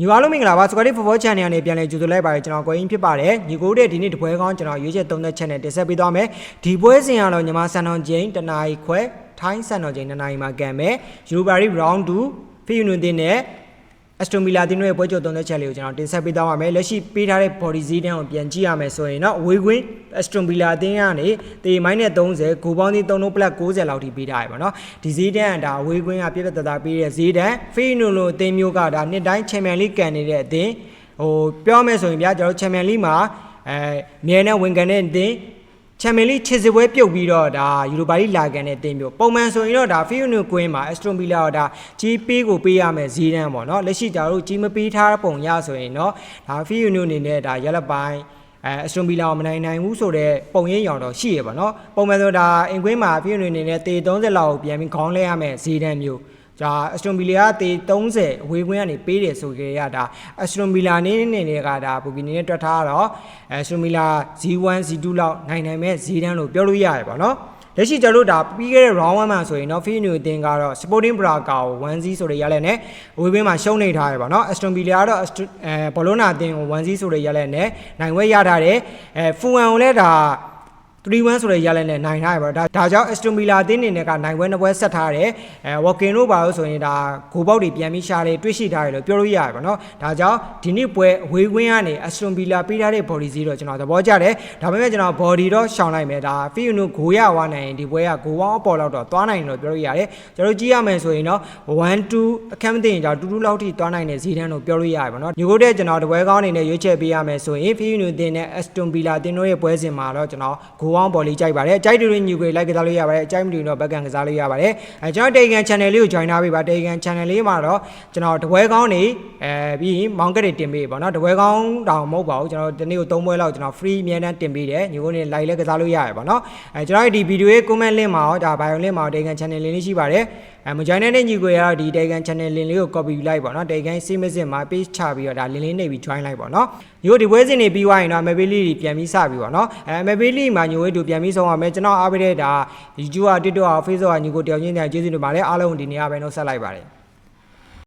ညီမတို့မင်္ဂလာပါစကွာတီ football channel ကနေပြန်လည်ကြိုဆိုလိုက်ပါတယ်ကျွန်တော်ကိုရင်းဖြစ်ပါတယ်ညီကိုတဲ့ဒီနေ့တပွဲကောင်းကျွန်တော်ရွေးချက်သုံးသက်ချက်နဲ့တင်ဆက်ပေးသွားမယ်ဒီပွဲစဉ်ကတော့ညီမစံတော်ချိန်တနာရီခွဲထိုင်းစံတော်ချိန်2နာရီမှာကန်မယ်ယူရိုပါရီ round 2ဖီယူနွ န်တင်နဲ့အစတိုမီလာတင်ရဲ့ပွဲကြိုသုံးသက်ချက်လေးကိုကျွန်တော်တင်ဆက်ပေးသွားပါမယ်လက်ရှိပေးထားတဲ့ body Z တန်းကိုပြန်ကြည့်ရမယ်ဆိုရင်တော့အဝေးကွင်းအစတိုမီလာတင်ကနေတေမိုင်းနဲ့30ဂိုပေါင်းသီး3လုံး plus 90လောက်ထိပေးထားရပါတော့ဒီဈေးတန်းကဒါအဝေးကွင်းကပြည့်ပြည့်တသားပေးတဲ့ဈေးတန်းဖီယူနွန်လိုအသင်းမျိုးကဒါနှစ်တိုင်းချန်ပီယံလိကန်နေတဲ့အသင်းဟိုပြောမယ်ဆိုရင်ဗျာကျွန်တော်ချန်ပီယံလိမှာအဲမြဲနဲ့ဝင်ကန်တဲ့အသင်း ချန်ပီယံလိခြေစစ်ပွဲပြုတ်ပြီးတော့ဒါယူရိုပါလိလာကန်တဲ့အသင်းမျိုးပုံမှန်ဆိုရင်တော့ဒါဖီယူနွန်ကွင်းမှာအက်စတိုမီလာတော့ဒါကြီးပေးကိုပေးရမယ်ဈေးတန်းပေါ့နော်လက်ရှိကျွန်တော်တို့ကြီးမပေးထားပုံရဆိုရင်တော့ဒါဖီယူနွန်အနေနဲ့ဒါရက်လက်ပိုင်းအဲအစတိုမီလာကိုမနိုင်နိုင်ဘူးဆိုတော့ပုံရင်းရောင်တော့ရှိရပါတော့ပုံမှန်ဆိုဒါအင်ကွင်းမှာဖီယူနွန်အနေနဲ့တေ30လောက်ကိုပြန်ပြီးခေါင်းလဲရမယ်ဈေးတန်းမျိုး ဒါအစတိုမီလာကတေ30အဝေးကွင်းကနေပေးတယ်ဆိုကြရတာအစတိုမီလာနေနေနေကဒါပူပီနေနဲ့တွက်ထားတော့အစတိုမီလာ Z1 Z2 လောက်နိုင်နိုင်မဲ့ဈေးတန်းလို့ပြောလို့ရတယ်ပေါ့နော်လက်ရှိကျွန်တော်တို့ဒါပြီးခဲ့တဲ့ round 1မှာဆိုရင်တော့ Fee New အတင်းကတော့ Sporting Braga ကို1-0ဆိုတဲ့ရလက်နဲ့ဝေးဘင်းမှာရှုံးနေထားရပါတော့ Aston Villa ကတော့အဲဘောလုံးနာအတင်းကို1-0ဆိုတဲ့ရလက်နဲ့နိုင်ဝဲရထားတယ်အဲ Fulham ကိုလည်းဒါ 3-1ဆိုတဲ့ရလက်နဲ့နိုင်ထားရပါတော့ဒါဒါကြောင့် Aston Villa အတင်းနေနဲ့ကနိုင်ဝဲနှစ်ပွဲဆက်ထားတယ်အဲ Walking တို့ပါလို့ဆိုရင်ဒါဂိုပေါက်တွေပြန်ပြီးရှားတယ်တွေ့ရှိထားတယ်လို့ပြောလို့ရတယ်ပေါ့နော်ဒါကြောင့်ဒီနေ့ပွဲအဝေးကွင်းကနေ Aston Villa ပေးထားတဲ့ body 0တော့ကျွန်တော်သဘောကျတယ်ဒါပေမဲ့ကျွန်တော် body တော့ရှောင်လိုက်မယ်ဒါ Fee New ဂိုရဝါနိုင်ရင်ဒီပွဲကဂိုဝောင်းအပေါ်လောက်တော့သွားနိုင်တယ်လို့ပြောလို့ရတယ်ကျွန်တော်ကြည့်ရမယ်ဆိုရင်တော့1 2အခက်မသိရင်ကြောင့်2 2လောက်ထိသွားနိုင်တဲ့ဈေးတန်းလို့ပြောလို့ရတယ်ပေါ့နော်ညီကိုတဲ့ကျွန်တော်တပွဲကောင်းအနေနဲ့ရွေးချယ်ပေးရမယ်ဆိုရင် Fee New တင်တဲ့ Aston Villa တင်တို့ရဲ့ပွဲစဉ်မှာတော့ကျွန်တော်ဂိုဝောင်းပေါ်လေးကြိုက်ပါတယ်ကြိုက်တူရင်ညီကိုလိုက်ကစားလို့ရပါတယ်အကြိုက်မတူရင်တော့ဘက်ကန်ကစားလို့ရပါတယ်အဲကျွန်တော်တေကန် channel လေးကို join ထားပေးပါတေကန် channel လေးမှာတော့ကျွန်တော်တပွဲကောင်းနေအဲပြီးရင်မောင်ကက်တွေတင်ပေးပါတော့တပွဲကောင်းတောင်မဟုတ်ပါဘူးကျွန်တော်ဒီနေ့ကို3ပွဲလောက်ကျွန်တော် free အများတန်းတင်ပေးတယ်ညီကိုနေ live လည်းကစားလို့ရတယ်ပေါ့နော်အဲကျွန်တော်ဒီ video ရဲ့ comment link မှာတော့ဒါ bio link မှာတေကန် channel လေးလေးရှိပါတယ်အဲမကြိုင်တဲ့နေညီကိုရဒီ Telegram channel link လေးကို copy ယူလိုက်ပေါ့နော် Telegram စီးမစစ်မှာ page ချပြီးတော့ဒါ link လေးနှိပ်ပြီး join လိုက်ပေါ့နော်ညိုဒီပွဲစဉ်တွေပြီးသွားရင်တော့ MB လေးတွေပြန်ပြီးစပြီးပေါ့နော်အဲ MB လေးမှာညိုဝဲတို့ပြန်ပြီးဆောင်ရမယ်ကျွန်တော်အားပေးတဲ့ဒါ YouTube က TikTok က Facebook ကညီကိုတယောက်ချင်းတယောက်ကျေးဇူးတင်ပါတယ်အားလုံးဒီနေ့အားပဲနှုတ်ဆက်လိုက်ပါတယ်